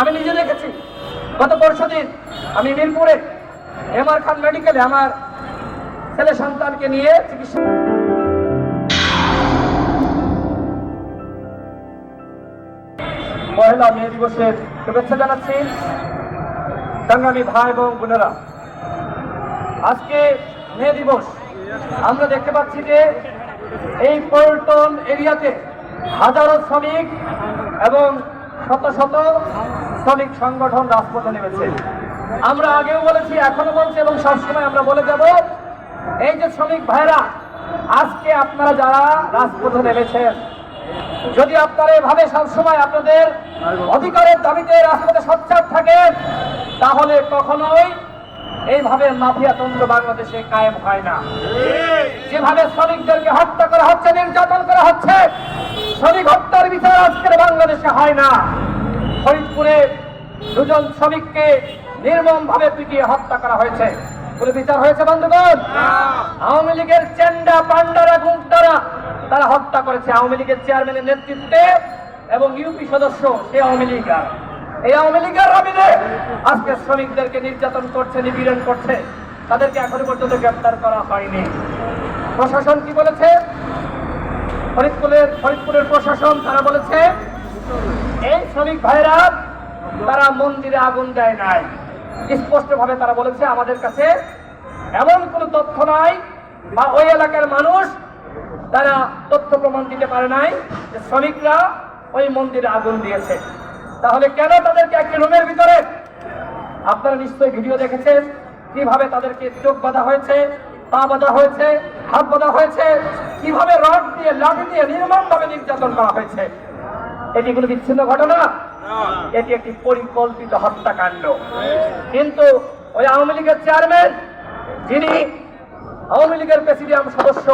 আমি নিজে দেখেছি। গত পরশু দিন আমি মিরপুরে এমআর খান মেডিকেলে আমার ছেলে সন্তানকে নিয়ে চিকিৎসা পহেলা মে দিবসের শুভেচ্ছা জানাচ্ছি সংগ্রামী ভাই এবং বোনেরা। আজকে মে দিবস। আমরা দেখতে পাচ্ছি যে এই পল্টন এরিয়াতে হাজারো শ্রমিক এবং শত শত শ্রমিক সংগঠন রাজপথে নেমেছে। আমরা আগেও বলেছি, এখনও বলছি এবং সবসময় আমরা বলে যাব, এই যে শ্রমিক ভাইরা, আজকে আপনারা যারা রাজপথে নেমেছেন, যদি আপনারা এভাবে সবসময় আপনাদের অধিকারের দাবিতে রাজপথে সচ্ছাদ থাকেন, তাহলে কখনোই এইভাবে মাফিয়াতন্ত্র বাংলাদেশে কায়েম হয় না। যেভাবে শ্রমিকদেরকে হত্যা করা হচ্ছে নির্যাতন করা হচ্ছে শ্রমিক হত্যার বিচার আজকের বাংলাদেশে হয় না। ফরিদপুরে দুজন শ্রমিককে নির্মম ভাবে পিটিয়ে হত্যা করা হয়েছে। কোনো বিচার হয়েছে বন্ধুগণ? আওয়ামী লীগের চেন্ডা পান্ডারা গুন্ডারা তারা হত্যা করেছে। আওয়ামী লীগের চেয়ারম্যানের নেতৃত্বে এবং ইউপি সদস্য সে আওয়ামী লীগ এই আওয়ামী লীগের আমিনে আজকে শ্রমিকদেরকে নির্যাতন করছে, নিপীড়ন করছে। তাদেরকে এখনও পর্যন্ত গ্রেপ্তার করা হয়নি। প্রশাসন কি বলেছে? ফরিদপুরের ফরিদপুরের প্রশাসন, তারা বলেছে, এই শ্রমিক ভাইরা তারা মন্দিরে আগুন দেয় নাই। স্পষ্ট ভাবে তারা বলেছে, আমাদের কাছে এমন কোনো তথ্য নাই বা ওই এলাকার মানুষ তারা তথ্য প্রমাণ দিতে পারে নাই যে শ্রমিকরা ওই মন্দিরে আগুন দিয়েছে। তাহলে কেন তাদেরকে একটি রুমের ভিতরে? আপনারা নিশ্চয়ই ভিডিও দেখেছেন কীভাবে তাদেরকে চোখ বাঁধা হয়েছে, পা বাঁধা হয়েছে, হাত বাঁধা হয়েছে, কীভাবে রড দিয়ে, লাঠি দিয়ে নির্মম ভাবে নির্যাতন করা হয়েছে। এটি কোনো বিচ্ছিন্ন ঘটনা? এটি একটি পরিকল্পিত হত্যাকাণ্ড। কিন্তু ওই আওয়ামী লীগের চেয়ারম্যান, যিনি আওয়ামী লীগের প্রেসিডিয়াম সদস্য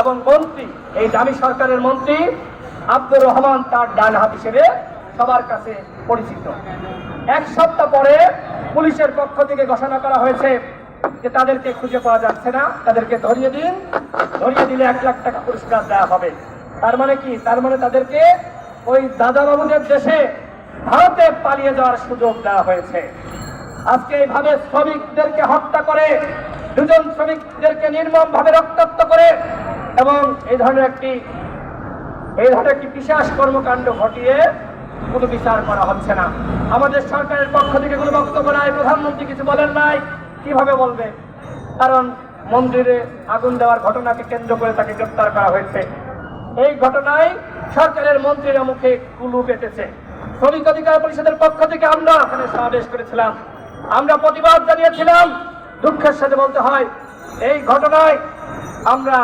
এবং মন্ত্রী, এই দামি সরকারের মন্ত্রী, আব্দুর রহমান তার ডান হাত হিসেবে সবার কাছে পরিচিত। এক সপ্তাহ পরে পুলিশের পক্ষ থেকে ঘোষণা করা হয়েছে যে তাদেরকে খুঁজে পাওয়া যাচ্ছে না। তাদেরকে ধরিয়ে দিন। ধরিয়ে দিলে এক লাখ টাকা পুরস্কার দেওয়া হবে। তার মানে কি? তার মানে তাদেরকে ওই দাদা বাবুদের দেশে ভারতে পালিয়ে যাওয়ার সুযোগ দেওয়া হয়েছে। আজকে এইভাবে শ্রমিকদেরকে হত্যা করে, দুজন শ্রমিকদেরকে নির্মম ভাবে রক্তাক্ত করে এবং এই ধরনের একটি এই ধরনের একটি বিশেষ কর্মকাণ্ড ঘটিয়ে কোনো বিচার করা হচ্ছে না। আমাদের সরকারের পক্ষ থেকে কোনো বক্তব্য নাই, প্রধানমন্ত্রী কিছু বলেন নাই, কীভাবে বলবে? কারণ মন্দিরে আগুন দেওয়ার ঘটনাকে কেন্দ্র করে তাকে গ্রেপ্তার করা হয়েছে। এই ঘটনায় সরকারের মন্ত্রীরা মুখে কুলু পেতেছে। শ্রমিক অধিকার পরিষদের পক্ষ থেকে আমরা এখানে সমাবেশ করেছিলাম। আমরা প্রতিবাদ জানিয়েছিলাম। দুঃখের সাথে বলতে হয়, এই ঘটনায় আমরা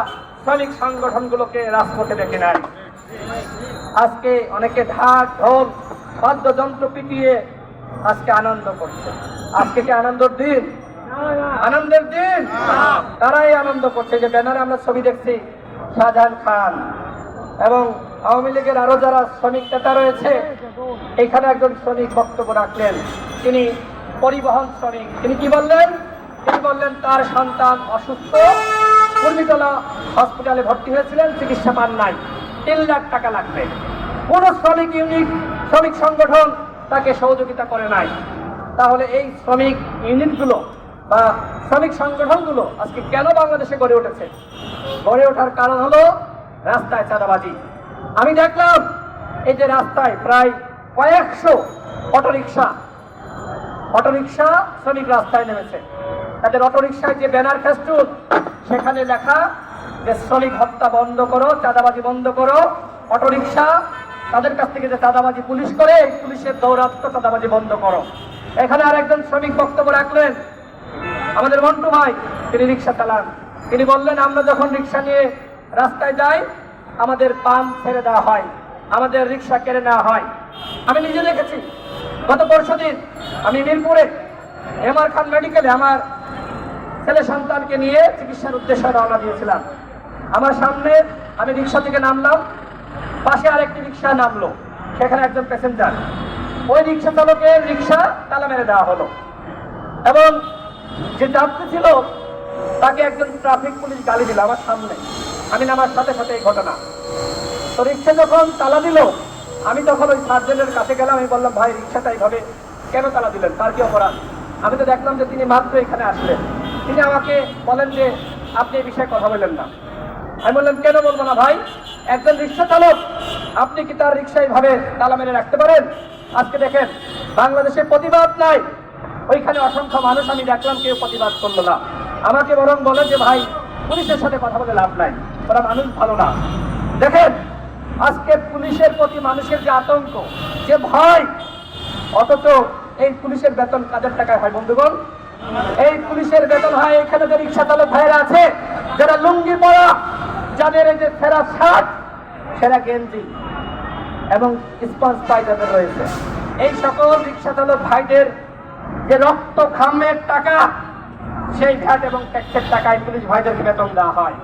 শ্রমিক সংগঠনগুলোকে রাজপথে ডেকে নেয় আজকে অনেকে ঢাক, ঢোল বাদ্যযন্ত্র পিটিয়ে আজকে আনন্দ করছে। আজকে কি আনন্দের দিন? আনন্দের দিন? তারাই আনন্দ করছে। যে ব্যানারে আমরা ছবি দেখছি, শাহজাহান খান। এবং আওয়ামী লীগের আরও যারা শ্রমিক নেতা রয়েছে, এখানে একজন শ্রমিক বক্তব্য রাখলেন। তিনি পরিবহন শ্রমিক। তিনি কি বললেন? তিনি বললেন, তার সন্তান অসুস্থ। কুর্মিতলা হসপিটালে ভর্তি হয়েছিলেন, চিকিৎসা পান নাই। তিন লাখ টাকা লাগবে। কোন শ্রমিক ইউনিট, শ্রমিক সংগঠন তাকে সহযোগিতা করে নাই। তাহলে এই শ্রমিক ইউনিটগুলো বা শ্রমিক সংগঠনগুলো আজকে কেন বাংলাদেশে গড়ে উঠেছে? গড়ে ওঠার কারণ হলো রাস্তায় চাঁদাবাজি। আমি দেখলাম এই যে রাস্তায় প্রায় কয়েকশো অটোরিকশা অটোরিকশা শ্রমিক রাস্তায় নেমেছে। তাদের অটোরিকশায় যে ব্যানার ফেস্টুন, সেখানে লেখা যে শ্রমিক হত্যা বন্ধ করো, চাঁদাবাজি বন্ধ করো। অটোরিকশা তাদের কাছ থেকে যে চাঁদাবাজি পুলিশ করে পুলিশের দৌরাত্ম চাঁদাবাজি বন্ধ করো। এখানে আর একজন শ্রমিক বক্তব্য রাখলেন। আমাদের মন্টু ভাই, তিনি রিক্সা চালান। তিনি বললেন, আমরা যখন রিক্সা নিয়ে রাস্তায় যাই, আমাদের পাম্প ছেড়ে দেওয়া হয়, আমাদের রিক্সা কেড়ে নেওয়া হয়। আমি নিজে দেখেছি। গত পরশু দিন আমি মিরপুরে এমআর খান মেডিকেলে আমার ছেলে সন্তানকে নিয়ে চিকিৎসার উদ্দেশ্যে রওনা দিয়েছিলাম। আমার সামনে আমি রিক্সা থেকে নামলাম, পাশে আরেকটি রিক্সা নামলো, সেখানে একজন প্যাসেঞ্জার। ওই রিক্সা চালকের রিক্সা তালা মেরে দেওয়া হলো এবং যে যাত্রী ছিল, তাকে একজন ট্রাফিক পুলিশ গালি দিল আমার সামনে। আমি নামার সাথে সাথে এই ঘটনা। তো রিক্সা যখন তালা দিল, আমি তখন ওই সার্জেনের কাছে গেলাম, আমি বললাম, ভাই, রিক্সাটা এইভাবে কেন তালা দিলেন? তার কি অপরাধ? আমি তো দেখলাম যে তিনি মাত্র এখানে আসলেন। তিনি আমাকে বলেন যে, আপনি এই বিষয়ে কথা বললেন না। আমি বললাম, কেন বলব না ভাই? একজন রিক্সা চালক আপনি কি তার রিক্সা এইভাবে তালা মেরে রাখতে পারেন? আজকে দেখেন, বাংলাদেশে প্রতিবাদ নাই। ওইখানে অসংখ্য মানুষ, আমি দেখলাম কেউ প্রতিবাদ করল না। আমাকে বরং বলে যে, ভাই, পুলিশের সাথে কথা বলে লাভ নাই। ওরা মানুষ ভালো না। দেখেন, আজকে পুলিশের প্রতি মানুষের যে আতঙ্ক, যে ভয়, অথচ এই পুলিশের বেতন কাদের টাকায় হয় বন্ধুগণ? এই পুলিশের বেতন হয় এখানে যে রিক্সা চালক ভাইরা আছে, যারা লুঙ্গি পরা, যাদের এই যে ফেরা শার্ট সেরা গেঞ্জি এবং স্পঞ্জ পায়জামের রয়েছে। এই সকল রিক্সা চালক ভাইদের যে রক্ত ঘামের টাকা, সেই ভ্যাট এবং ট্যাক্সের টাকায় পুলিশ ভাইদেরকে বেতন দেওয়া হয়।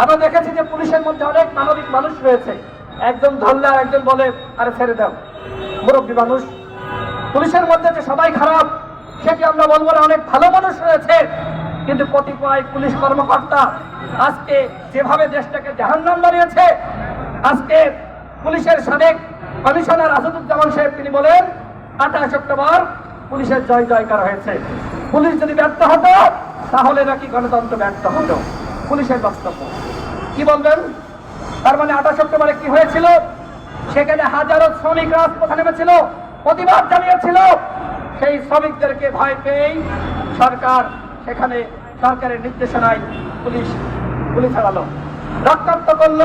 আমরা দেখেছি যে পুলিশের মধ্যে অনেক মানবিক মানুষ রয়েছে। একজন ধরলে আর একজন বলে, আরে ছেড়ে দাও। মুরব্বী মানুষ। পুলিশের মধ্যে যে সবাই খারাপ সেটি আমরা বলব না, অনেক ভালো মানুষ রয়েছে, কিন্তু কতিপয় পুলিশ কর্মকর্তা আজকে যেভাবে দেশটাকে জাহান্নাম বানিয়েছে, আজকে পুলিশের সাবেক কমিশনার আসাদুজ্জামান সাহেব তিনি বলেন, আঠাশ অক্টোবর পুলিশের জয় জয়কার হয়েছে। পুলিশ যদি ব্যর্থ হতো, তাহলে নাকি গণতন্ত্র ব্যর্থ হতো। পুলিশের বক্তব্য। কি বলবেন? তার মানে আঠাশ অক্টোবরে কি হয়েছিল? সেখানে হাজারো শ্রমিক রাজপথে নেমেছিল, প্রতিবাদ জানিয়েছিল সেই শ্রমিকদেরকে ভয় পেয়েই সরকার সেখানে সরকারের নির্দেশনায় পুলিশ পুলিশ চালালো রক্তাক্ত করল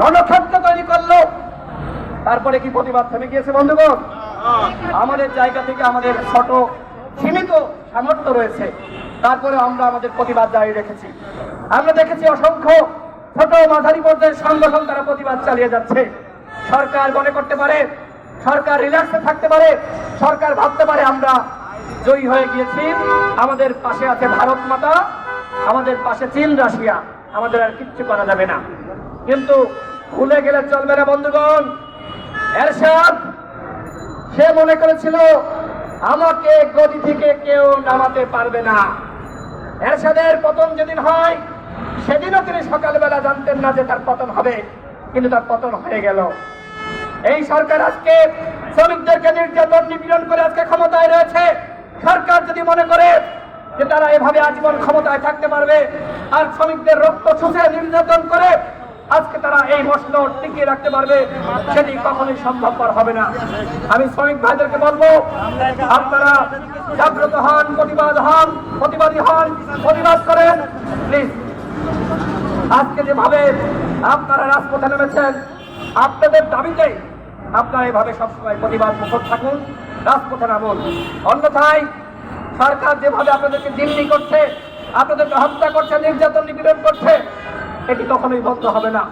রণক্ষেত্র তৈরি করল। তারপরে কি প্রতিবাদ থেমে গিয়েছে, বন্ধুগণ? আমাদের জায়গা থেকে আমাদের ছোট, সীমিত সামর্থ্য রয়েছে। তারপরে আমরা আমাদের প্রতিবাদ জারি রেখেছি। আমরা দেখেছি অসংখ্য ছোট মাঝারি পর্যায়ের সংগঠন তারা প্রতিবাদ চালিয়ে যাচ্ছে। সরকার মনে করতে পারে সরকার রিল্যাক্সে থাকতে পারে, সরকার ভাবতে পারে আমরা জয়ী হয়ে গিয়েছি। আমাদের পাশে আছে ভারত মাতা, আমাদের পাশে চীন, রাশিয়া। আমাদের আর কিচ্ছু করা যাবে না। কিন্তু ভুলে গেলে চলবে না, বন্ধুগণ। এরশাদ, সে মনে করেছিল, আমাকে গদি থেকে কেউ নামাতে পারবে না। এরশাদের পতন যেদিন হয়, সেদিনও তিনি সকালবেলা জানতেন না যে তার পতন হবে। কিন্তু তার পতন হয়ে গেল। এই সরকার আজকে শ্রমিকদেরকে নির্যাতন, নিপীড়ন করে আজকে ক্ষমতায় রয়েছে। সরকার যদি মনে করে যে তারা এভাবে আজীবন ক্ষমতায় থাকতে পারবে, আর শ্রমিকদের রক্ত শুষে নির্যাতন করে আজকে তারা এই মশল টিকিয়ে রাখতে পারবে, সেটি কখনোই সম্ভবপর হবে না। আমি শ্রমিক ভাইদেরকে বলব, আপনারা জাগ্রত হন, প্রতিবাদ হন, প্রতিবাদী হন, প্রতিবাদ করেন প্লিজ আজকে যেভাবে আপনারা রাজপথে নেমেছেন, আপনাদের দাবিতে আপনারা এভাবে সবসময় প্রতিবাদ মুখর থাকুন রাজপথে নামুন অন্যথায় সরকার যেভাবে আপনাদেরকে জিম্মি করছে, আপনাদেরকে হত্যা করছে, নির্যাতন নিপীড়ন করছে, এটি কখনোই বন্ধ হবে না।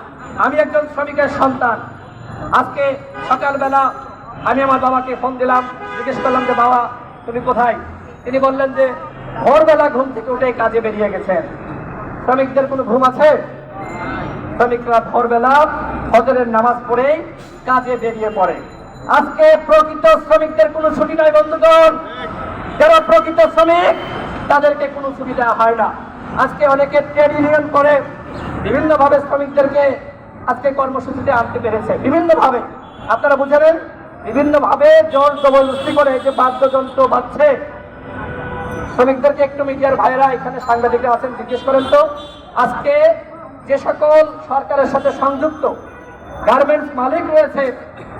আমি একজন শ্রমিকের সন্তান। আজকে সকালবেলা আমি আমার বাবাকে ফোন দিলাম, জিজ্ঞেস করলাম যে, বাবা, তুমি কোথায়? তিনি বললেন যে, ভোরবেলা ঘুম থেকে উঠে কাজে বেরিয়ে গেছেন। শ্রমিকদের কোনো ঘুম আছে? শ্রমিকরা ভোরবেলা ফজরের নামাজ পড়েই কাজে বেরিয়ে পড়ে। আজকে প্রকৃত শ্রমিকদের কোনো ছুটি নাই, বন্ধুগণ। যারা প্রকৃত শ্রমিক, তাদেরকে কোনো ছুটি দেওয়া হয় না। আজকে অনেকে ট্রেড ইউনিয়ন করে, বিভিন্নভাবে শ্রমিকদেরকে আজকে কর্মসূচিতে আনতে পেরেছে। বিভিন্নভাবে। আপনারা বুঝাবেন, বিভিন্নভাবে জোর জবরদস্তি করে যে বাদ্যযন্ত্র বাজছে। শ্রমিকদেরকে একটু মিডিয়ার ভাইরা এখানে সাংবাদিকরা আছেন, জিজ্ঞেস করেন তো, আজকে যে সকল সরকারের সাথে সংযুক্ত গার্মেন্টস মালিক রয়েছে,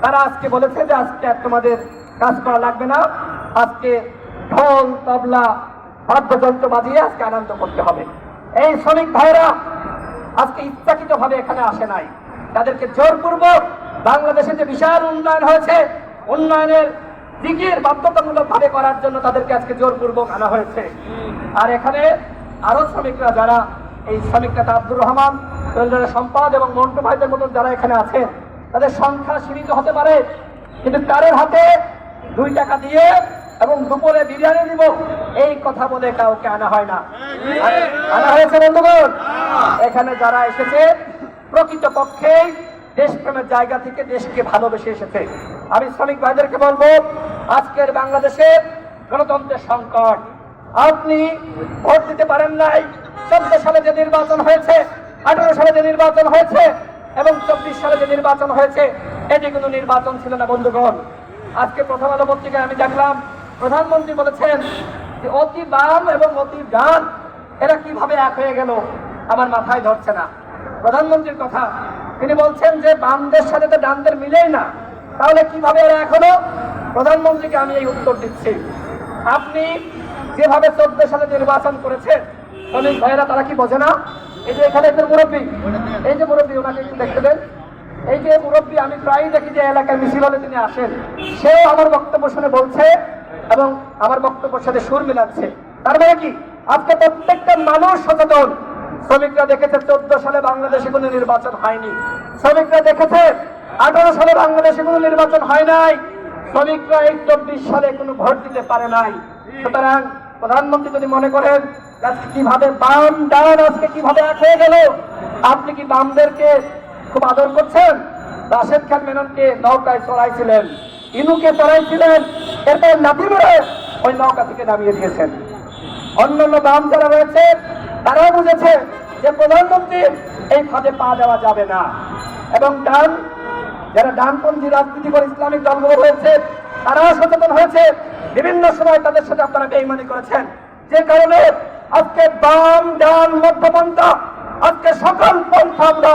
তারা আজকে বলেছে যে আজকে আর তোমাদের কাজ করা লাগবে না। আজকে ঢোল, তবলা, বাদ্যযন্ত্র বাজিয়ে আজকে আনন্দ করতে হবে। এই শ্রমিক ভাইরা, আজকে ইচ্ছাকৃত ভাবে এখানে আসে নাই। তাদেরকে জোরপূর্বক বাংলাদেশে যে বিশাল উন্নয়ন হয়েছে, উন্নয়নের দিকের বাধ্যতামূলক ভাবে করার জন্য তাদেরকে আজকে জোরপূর্বক আনা হয়েছে। আর এখানে আরও শ্রমিকরা যারা এই শ্রমিক নেতা আব্দুর রহমান শৈলজা সম্পাদ এবং মন্টু ভাইদের মতন যারা এখানে আছেন, তাদের সংখ্যা সীমিত হতে পারে। কিন্তু কারের হাতে দুই টাকা দিয়ে এবং দুপুরে বিরিয়ানি দিব, এই কথা বলে কাউকে আনা হয় না। আনা হয়েছে, বন্ধুগণ? এখানে যারা এসেছে, প্রকৃত পক্ষেই দেশপ্রেমের জায়গা থেকে দেশকে ভালোবেসে এসেছে। আমি শ্রমিক ভাইদেরকে বলব, আজকের বাংলাদেশের গণতন্ত্রের সংকট আপনি ভোট দিতে পারেন নাই। চোদ্দ সালে যে নির্বাচন হয়েছে, আঠারো সালে যে নির্বাচন হয়েছে এবং চব্বিশ সালে যে নির্বাচন হয়েছে এটি কোনো নির্বাচন ছিল না, বন্ধুগণ। আজকে প্রথম আলো পত্রিকায় আমি দেখলাম, প্রধানমন্ত্রী বলেছেন যে অতি বাম এবং অতি ডান, এরা কীভাবে এক হয়ে গেল, আমার মাথায় ধরছে না। প্রধানমন্ত্রীর কথা, তিনি বলছেন যে বামদের সাথে তো ডানদের মিলেই না, তাহলে কীভাবে এরা এখনও প্রধানমন্ত্রীকে আমি এই উত্তর দিচ্ছি। আপনি যেভাবে চোদ্দ সালে নির্বাচন করেছে, শ্রমিক ভাইয়েরা তারা কি বোঝে না? এই যে এখানে একজন মুরব্বী, এই যে মুরব্বী, ওনাকে একটু দেখতে দেন। এই যে মুরব্বী, আমি প্রায়ই দেখি যে এলাকার মিছিল হলে তিনি আসেন। সেও আমার বক্তব্য শুনে বলছে এবং আমার বক্তব্যের সাথে সুর মিলাচ্ছে। তার মানে কি? আজকে প্রত্যেকটা মানুষ সচেতন। শ্রমিকরা দেখেছে চোদ্দ সালে বাংলাদেশে কোনো নির্বাচন হয়নি। শ্রমিকরা দেখেছে আঠারো সালে বাংলাদেশে কোনো নির্বাচন হয় নাই। শ্রমিকরা এই চব্বিশ সালে কোনো ভোট দিতে পারে নাই। সুতরাং প্রধানমন্ত্রী যদি মনে করেন কীভাবে বাম ডান আজকে কীভাবে এক হয়ে গেল? আপনি কি বামদেরকে খুব আদর করছেন? রাশেদ খান মেননকে নৌকায় চড়াইছিলেন, ইনুকে চড়াইছিলেন, এরপর লাঠি মেরে ওই নৌকা থেকে নামিয়ে দিয়েছেন। অন্যান্য বাম যারা রয়েছে, তারাও বুঝেছে যে প্রধানমন্ত্রী এই ফাঁদে পা দেওয়া যাবে না। এবং ডান, যারা ডানপন্থী রাজনীতি করে ইসলামিক দলগুলো রয়েছে তারাও সচেতন হয়েছে। বিভিন্ন সময় তাদের সাথে আপনারা বেইমানি করেছেন। যে কারণে আজকে বাম, ডান, মধ্যপন্থা, আজকে সকল পন্থা আমরা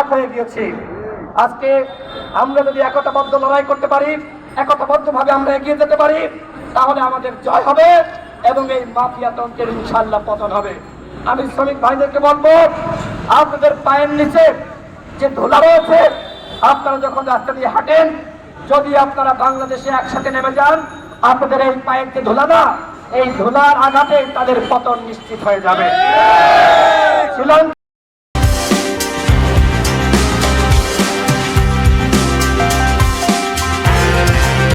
এক হয়ে গিয়েছি। আজকে আমরা যদি একতাবদ্ধ লড়াই করতে পারি একতাবদ্ধ ভাবে আমরা এগিয়ে যেতে পারি, তাহলে আমাদের জয় হবে এবং এই মাফিয়া তন্ত্রের ইনশাল্লাহ পতন হবে। আমি শ্রমিক ভাইদেরকে বলব, আপনাদের পায়ের নিচে যে ধুলা রয়েছে, আপনারা যখন রাস্তা দিয়ে হাঁটেন যদি আপনারা বাংলাদেশে একসাথে নেমে যান আপনাদের এই পায়ের যে ধুলা না এই ধোলার আঘাতে তাদের পতন নিশ্চিত হয়ে যাবে। শ্রীলঙ্কা